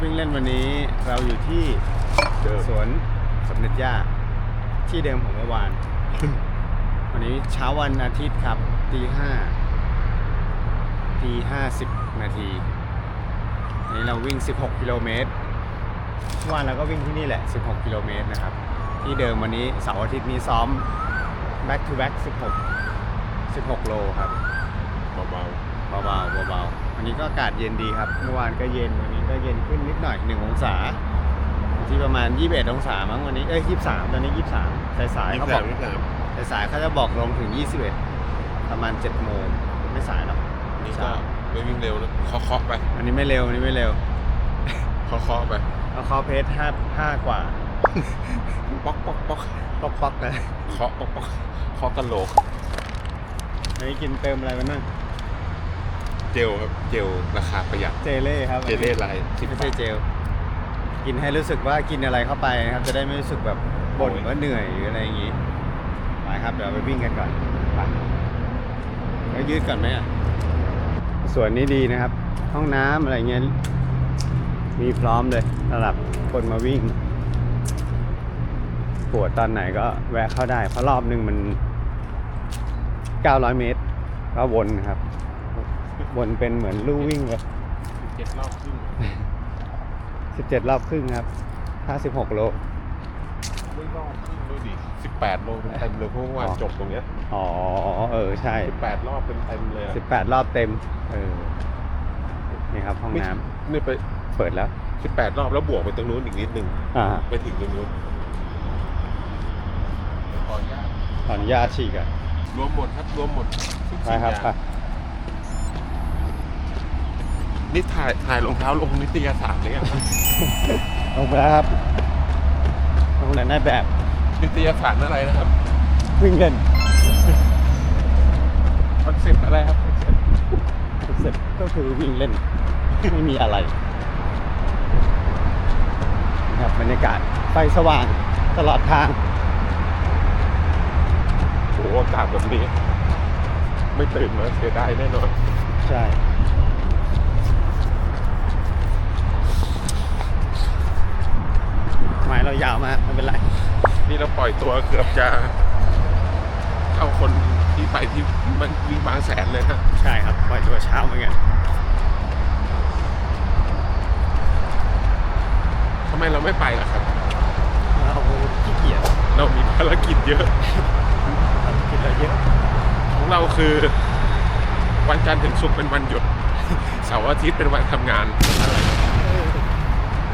ครับวิ่งเล่นวันนี้เราอยู่ที่เดิมสวนสมเด็จย่าที่เดิมของเมื่อวาน วันนี้เช้าวันอาทิตย์ครับตีห้าตีห้าสิบนาทีวันนี้เราวิ่ง 16 กิโลเมตรเมื่อวานเราก็วิ่งที่นี่แหละ 16 กิโลเมตรนะครับ ที่เดิมวันนี้เสาร์อาทิตย์นี้ซ้อม back to back 16 16 โลครับ เบาเบาๆ เบาๆ วันนี้ก็อากาศเย็นดีครับ เมื่อวานก็เย็น วันนี้ก็เย็นขึ้นนิดหน่อย1องศาอยู่ที่ประมาณ 21 องศามั้งวันนี้ เอ้ย 23 ตอนนี้ 23 สายสายๆๆเขายี่บสาอมกยี่สามสายสายๆเขาจะบอกลงถึง 21 ประมาณ7โมงไม่สายหรอกนี่ก็ไม่วิ่งเร็วนะเคาะเคาะไปอันนี้ไม่เร็วอันนี้ไม่เร็วเคาะเคาะไปเอาคอเพจ5 5 กว่า ป๊อกป๊อกป๊อกป๊อกป๊อกๆเลยเคาะป๊อกป๊อกเคาะกะโหลกวันนี้กินเติมอะไรมาบ้าง เจลครับเจลราคาประหยัดเจเล่ครับเจเล่ลายสิบไม่บาใช่ท เจล กินให้รู้สึกว่ากินอะไรเข้าไปนะครับ จะได้ไม่รู้สึกแบบบ่นโอ้ยว่าเหนื่อยหรืออะไรอย่างงี้ไปครับเดี๋ยวเราไปวิ่งกันก่อนไปแล้วยืดก่อนไหมอะสวนนี้ดีนะครับ ห้องน้ำอะไรเงี้ยมีพร้อมเลยสำหรับคนมาวิ่ง ปวดตอนไหนก็แวะเข้าได้ เพราะรอบหนึ่งมัน 900 เมตร ก็วนนะครับ วนเป็นเหมือนลู่วิ่งเลยเจ็ดรอบครึ่ง17รอบครึ่งครับ56โลไม่รอบครึ่งด้วยดิสิบแปดโลเป็นเต็มเลยเพราะเมื่อวานอ๋อจบตรงเนี้ยอ๋อเออใช่สิบแปดรอบเป็นเต็มเลยอะ18รอบเต็มเออนี่ครับห้องน้ำนี่ไปเปิดแล้วสิบแปดรอบแล้วบวกไปตรงนู้นอีกนิดนึงอ่าไปถึงตรงนู้นขออนุญาตขออนุญาตฉีกอะรวมหมดครับรวมหมดทุกไปสิ่งครับอย่าง ไป นี่ถ่ายถ่ายรองเท้าลงนิตยสารเลยอะครับลงไปแล้วครับลงแล้วนายแบบนิตยสารอะไรนะครับวิ่งเล่นคอนเซ็ปต์อะไรครับเสร็จก็คือวิ่งเล่น ไม่มีอะไรนะครับบรรยากาศไฟสว่างตลอดทางโอ้โหอากาศแบบนี้ ไม่ตื่นมาเสียดายแน่นอน ใช่ ไม้เรายาวมากไม่เป็นไร นี่เราปล่อยตัวเกือบจะเข้าคนที่ไปที่มันวิ่งบางแสนเลยนะใช่ครับปล่อยตัวเช้าเหมือนกันทำไมเราไม่ไปล่ะครับ เราขี้เกียจเรามีภารกิจเยอะเรากินอะไรเยอะ ของเราคือวันจันทร์ถึงศุกร์เป็นวันหยุด เสาร์อาทิตย์เป็นวันทำงาน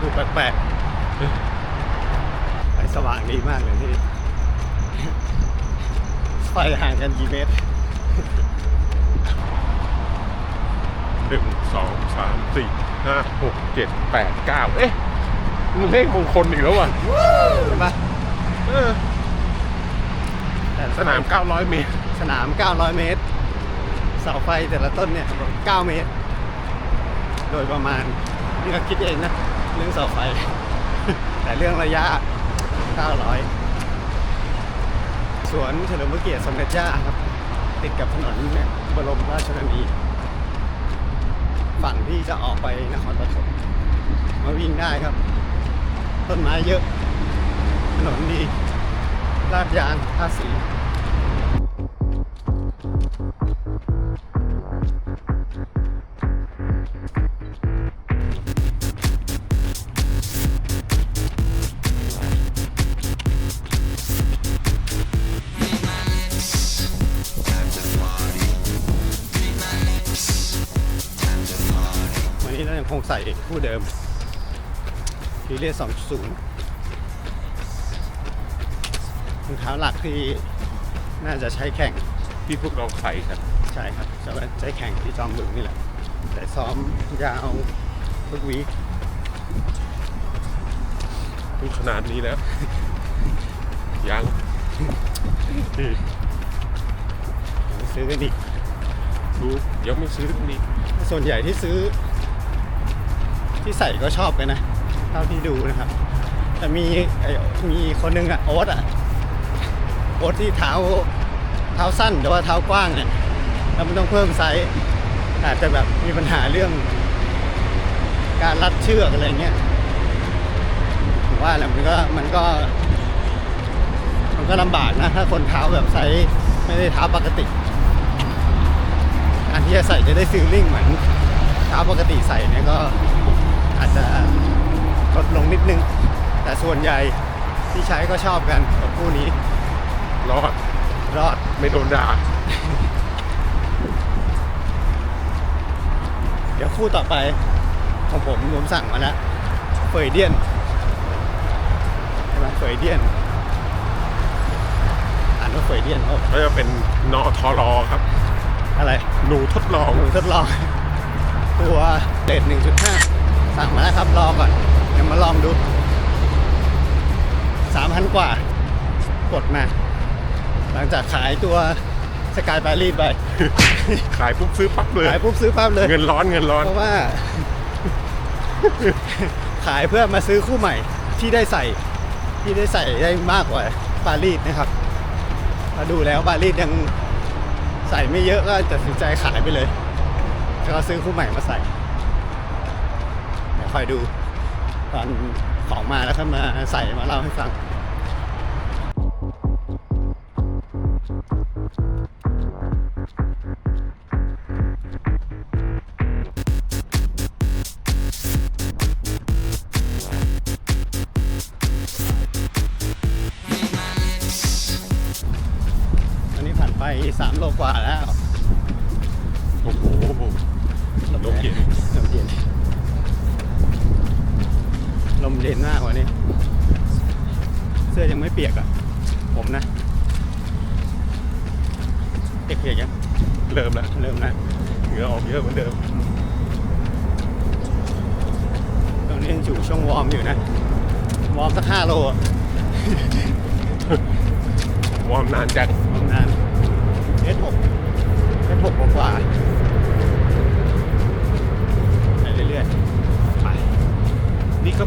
ดูแปลกๆไฟ สว่างดีมากเลยที่ไฟห่างกันกี่เมตรหนึ่งสองสามสี่ห้าหกเจ็ดแปดเก้าเอ๊ะมันเลขมงคลอีกแล้วอะใช่ปะเออแต่สนาม900เมตร สนาม900เมตร เสาไฟแต่ละต้นเนี่ย9เมตร โดยประมาณนี่ก็คิดเองนะ เรื่องเสาไฟ แต่เรื่องระยะ 900 สวนเฉลิมพระเกียรติสมเด็จย่าครับ ติดกับถนนบรมราชชนนี ฝั่งที่จะออกไปนครปฐมมาวิ่งได้ครับ ต้นไม้เยอะ ถนนดีลาดยางทาสี นี้เรายังคงใส่คู่เดิมทีเรียสองศูนย์รองเท้าหลักที่น่าจะใช้แข่งที่พวกเราใส่กันใช่ครับจะว่าใช้แข่งที่จอมบึงนี่แหละ แต่ซ้อมยาวทุกวีคทุกขนาดนี้แล้ว ยังซื้อกันอีกดูยังไม่ซื้อนี่ส่วนใหญ่ที่ซื้อ ที่ใส่ก็ชอบกันนะเท่าที่ดูนะครับ แต่มีมีคนหนึงอะโอ๊ตอะโอ๊ตที่เท้าเท้าสั้นแต่ว่าเท้ากว้างเนี่ยแล้วมันต้องเพิ่มไซส์อาจจะแบบมีปัญหาเรื่อง การรัดเชือกอะไรเงี้ยผมว่าแหละมันก็มันก็ มันก็ลำบากนะ ถ้าคนเท้าแบบไซส์ไม่ได้เท้าปกติการที่จะใส่จะได้ฟีลลิ่งเหมือนเท้าปกติใส่เนี่ยก็ อาจจะลดลงนิดนึง แต่ส่วนใหญ่ที่ใช้ก็ชอบกันกับคู่นี้ รอด รอดไม่โดนด่า เดี๋ยวคู่ต่อไปของผมผมสั่งมาแล้วเฟยเดียนใช่ไหมเฟยเดียนอ่านว่าเฟยเดียนเขาก็จะเป็นนอทอรอครับ อะไร หนูทดลองหนูทดลอง ตัวเดท1.5 สั่งมาแล้วครับ รอก่อน เดี๋ยวมาลองดู3,000กว่า กดมา หลังจากขายตัวสกายปารีสไป ขายปุ๊บซื้อปั๊บเลย ขายปุ๊บซื้อปั๊บเลย เงินร้อนเงินร้อน เพราะว่า ขายเพื่อมาซื้อคู่ใหม่ที่ได้ใส่ ที่ได้ใส่ได้มากกว่าปารีสนะครับมาดูแล้วปารีสยังใส่ไม่เยอะก็ตัดสินใจขายไปเลยแล้วก็ซื้อคู่ใหม่มาใส่เดี๋ยว คอยดูตอนของมาแล้วก็มาใส่มาเล่าให้ฟัง ลมเย็นมากวันนี้ เสื้อยังไม่เปียกอะ ผมนะเปียกๆยังเริ่มแล้วเริ่มนะเหงื่อออกเยอะเหมือนเดิม ตอนนี้ยังอยู่ช่วงวอร์มอยู่นะ วอร์มสักห้าโลอะวอร์มนานจังวอร์มนานเอสหกเอสหกกว่า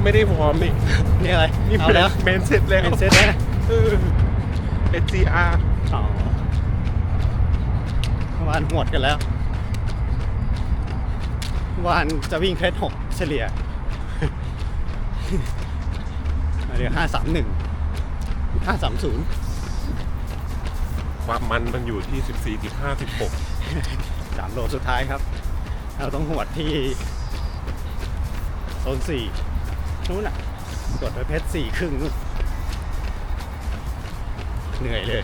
ไม่ได้วอร์มนี่นี่อะไรนี่เอาเป็นแล้วเมนเสร็จแล้วเป็นเซตแล้วนะเออ SGR อ๋อเมื่อวานหวดกันแล้วเมื่อวานจะวิ่งเครสหกเฉลี่ย เดี๋ยวห้าสามหนึ่งห้าสามศูนย์ความมันมันอยู่ที่ 14.5 16 สามโลสุดท้ายครับ เราต้องหวดที่โซนสี่ นู้นอะกดไปเพชรสี่ครึ่งนู่นเหนื่อยเลย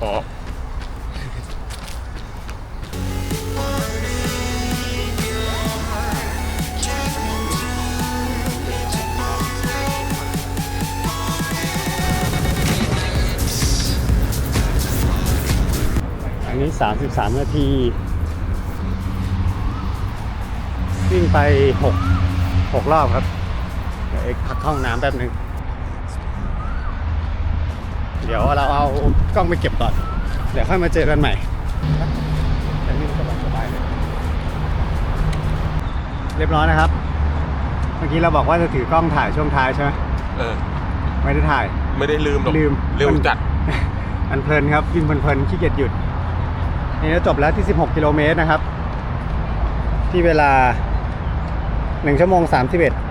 พออันนี้ 33 นาที วิ่งไป 6 6 รอบครับ ดี๋ยวเอกพักเข้าห้องน้ำแป๊บหนึ่งเดี๋ยวเราเอากล้องไปเก็บก่อน เดี๋ยวค่อยมาเจอกันใหม่แต่นี่สบายสบายเลย เรียบร้อยนะครับ เมื่อกี้เราบอกว่าจะถือกล้องถ่ายช่วงท้ายใช่ไหมเออ ไม่ได้ถ่าย ไม่ได้ลืมหรอกลืม เร็วจัดมันเพลินครับวิ่งเพลินๆขี้เกียจหยุด นี่ก็จบแล้วที่ 16 กิโลเมตรนะครับ ที่เวลา 1 ชั่วโมง 31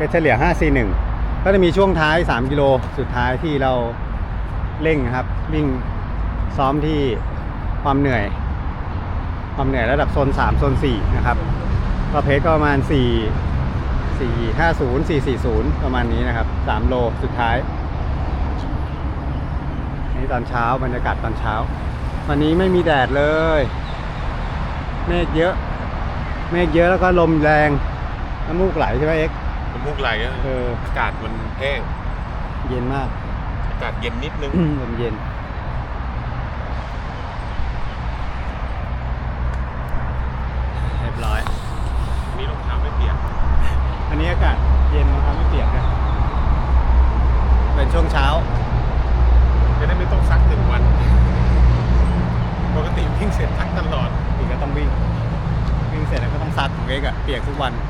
เป็นเฉลี่ย 541 ก็จะมีช่วงท้าย 3 กิโลสุดท้ายที่เราเร่งนะครับ วิ่งซ้อมที่ความเหนื่อย ความเหนื่อยระดับโซน 3 โซน 4 นะครับก็เพจก็ประมาณ 4 450 440 ประมาณนี้นะครับ 3 โลสุดท้าย นี่ตอนเช้าบรรยากาศตอนเช้า วันนี้ไม่มีแดดเลย เมฆเยอะ เมฆเยอะแล้วก็ลมแรงน้ำมูกไหลใช่ไหมเอ็กซ์ำมูกไหลอะเอออากาศมันแห้ง เย็นมาก อากาศเย็นนิดนึง ลมเย็น เรียบร้อย นี่รองเท้าไม่เปียก อันนี้อากาศเย็นนะครับไม่เปียกนะเป็นช่วงเช้า จะได้ไม่ต้องซักหนึ่งวัน ปกติวิ่งเสร็จซักตลอด อีกก็ต้องวิ่ง วิ่งเสร็จแล้วก็ต้องซักของเอ็กซ์อะเปียกทุกวันแต่เราไม่เ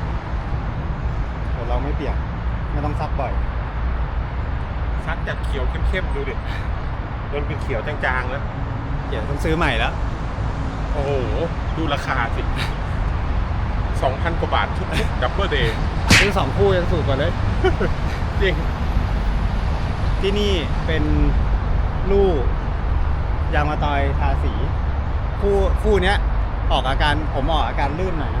ปียกไม่ต้องซักบ่อย ซักจากเขียวเข้มๆดูดิมันเป็นเขียวจางๆแล้วเดี๋ยวต้องซื้อใหม่แล้ว โอ้โห ดูราคาสิ2,000กว่าบาททุกดับเบิลเดย์ซื้อสองคู่ยังถูกกว่าเลย จริง ที่นี่เป็นลู่ยางมาตอยทาสี คู่คู่เนี้ย ออกอาการผมออกอาการลื่นหน่อยนะ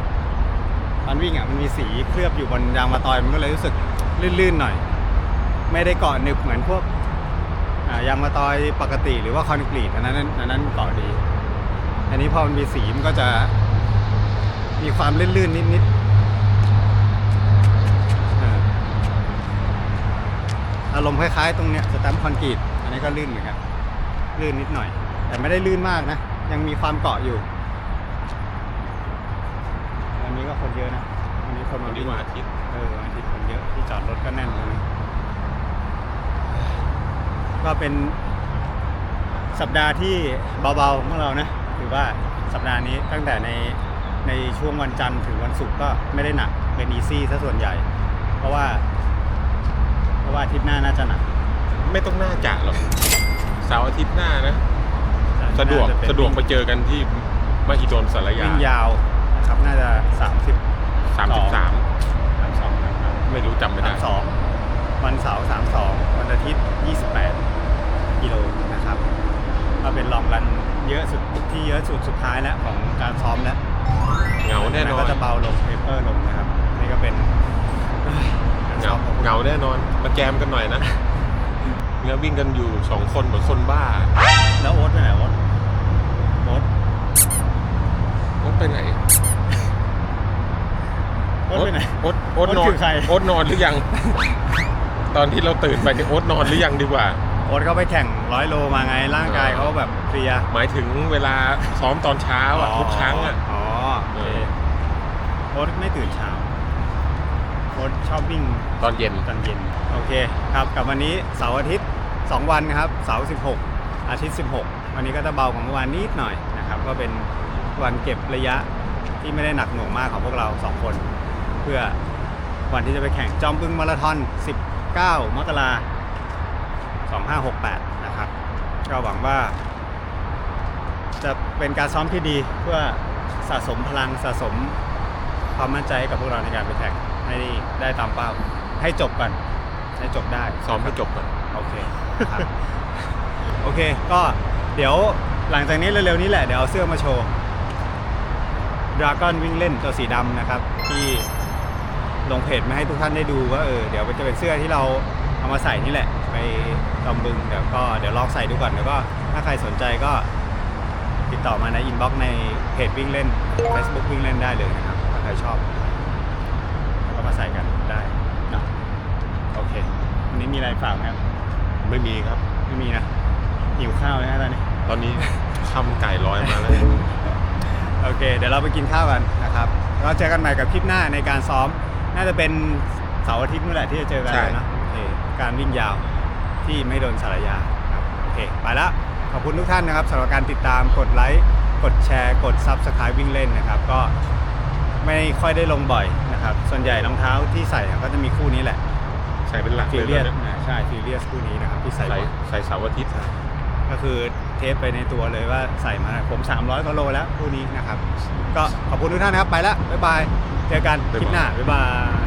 ตอนวิ่งอะมันมีสีเคลือบอยู่บนยางมาตอยมันก็เลยรู้สึกลื่นๆหน่อย ไม่ได้เกาะหนึบเหมือนพวกยางมาตอยปกติหรือว่าคอนกรีตอันนั้นอันนั้นเกาะดี อันนี้พอมันมีสีมันก็จะมีความลื่นๆนิดๆอารมณ์คล้ายๆ ตรงเนี้ยสแตมป์คอนกรีตอันนี้ก็ลื่นเหมือนกันลื่นนิดหน่อย แต่ไม่ได้ลื่นมากนะ ยังมีความเกาะอยู่วันนี้ ก็คนเยอะนะวันนี้คนวัมานนี้วิ่งวันอาทิตย์เออวันอาทิตย์คนเยอะที่จอดรถก็แน่นเลยก็เป็นสัปดาห์ที่เบาๆของเรานะถือว่าสัปดาห์นี้ตั้งแต่ในในช่วงวันจันทร์ถึงวันศุกร์ก็ไม่ได้หนักเป็นอีซี่ซะส่วนใหญ่ เพราะว่า เพราะว่าอาทิตย์หน้าน่าจะหนักไม่ต้องน่าจะหรอกเสาร์อาทิตย์หน้านะ สะดวกน่าจเป็นสะดวกไปเจอกันที่มหิดลสารยาวิ่งยาวนะ ครับ น่าจะสามสิบสามสิบสามสามสองนะครับไม่รู้จำไม่ได้สามสองวันเสาร์สามสองวันอาทิตย์ยี่สิบแปดกิโลนะครับก็เป็นลองรันเยอะสุดที่เยอะสุดสุดท้ายแล้วของการซ้อมแล้วเหงาแน่นอนก็จะเบาลงเทเปอร์ลงนะครับ นี่ก็เป็นเอ้ยการเหซ้งาอมของเหงาแน่นอน มาแจมกันหน่อยนะเนี่ยวิ่งกันอยู่สองคนเหมือนคนบ้า แล้วโอ๊ตไปไหนโอ๊ตโอ๊ตโอ๊ตไปไหน โอ๊ตไปไหนโอ๊ตโอ๊ตโอ๊ตนอคืนอใคร โอ๊ตนอนหรือยัง ตอนที่เราตื่นไปเนี่ยโอ๊ตนอนหรือยังดีกว่า โอ๊ตเขาไปแข่งร้อยโลมาไงร่างกายเขาแบบเพลียหมายถึงเวลาซ้อมตอนเช้าอะทุกครั้งอะ อ๋อโอเคเออโอ๊ตไม่ตื่นเช้าโอ๊ตชอบวิ่ง ตอนเย็น ตอนเย็นโอเคครับกับวันนี้เสาร์อาทิตย์ 2 วันนะครับเสาร์16 อาทิตย์ 16 วันนี้ก็จะเบากว่าเมื่อวานนิดหน่อยนะครับก็เป็นวันเก็บระยะที่ไม่ได้หนักหน่วงมากของพวกเรา 2 คน เพื่อวันที่จะไปแข่งจอมบึงมาราธอน 19 มกรา2568 นะครับ ก็หวังว่า จะเป็นการซ้อมที่ดีเพื่อสะสมพลังสะสมความมั่นใจให้กับพวกเราในการไปแข่งให้ได้ตามเป้าให้จบก่อนให้จบได้ซ้อมให้จบก่อนโอเคครับโอเค ก็เดี๋ยวหลังจากนี้เร็วๆนี้แหละ เดี๋ยวเอาเสื้อมาโชว์ดราก้อนวิ่งเล่นตัวสีดำนะครับ ที่ ลงเพจมาให้ทุกท่านได้ดูว่าเออเดี๋ยวมันจะเป็นเสื้อที่เราเอามาใส่นี่แหละ ไปจอมบึงเดี๋ยวก็เดี๋ยวลองใส่ดูก่อนแล้วก็ถ้าใครสนใจก็ติดต่อมาในอินบ็อกซ์ในเพจวิ่งเล่น Facebook วิ่งเล่นได้เลยนะครับถ้าใครชอบแล้วก็มาใส่กันได้เนอะโอเควันนี้มีอะไรฝากไหมครับไม่มีครับ ไม่มีนะหิวข้าวนะตอนนี้ ตอนนี้คำไก่ลอยมาแล้ว โอเค เดี๋ยวเราไปกินข้าวกันนะครับเราเจอกันใหม่กับคลิปหน้าในการซ้อม น่าจะเป็นเสาร์อาทิตย์นู่นแหละที่จะเจอกันใช่ นะโอเคการวิ่งยาวที่ไม่โดนสารยาครับโอเคไปละขอบคุณทุกท่านนะครับสำหรับการติดตามกดไลค์กดแชร์กด Subscribe วิ่งเล่นนะครับ ก็ไม่ค่อยได้ลงบ่อยนะครับ ส่วนใหญ่รองเท้าที่ใส่ก็จะมีคู่นี้แหละใส่เป็นหลักฟิเลยเลียสตอนนี้ใช่ฟิเลียสคู่นี้นะครับที่ใส่ใส่บ่อย ใส่เสาร์อาทิตย์ ก็คือ เทปไปในตัวเลยว่าใส่มาผม 300กิโลแล้วคู่นี้นะครับ ก็ขอบคุณทุกท่านนะครับ ไปแล้วบ๊ายบาย เจอกันคลิปหน้าบ๊ายบาย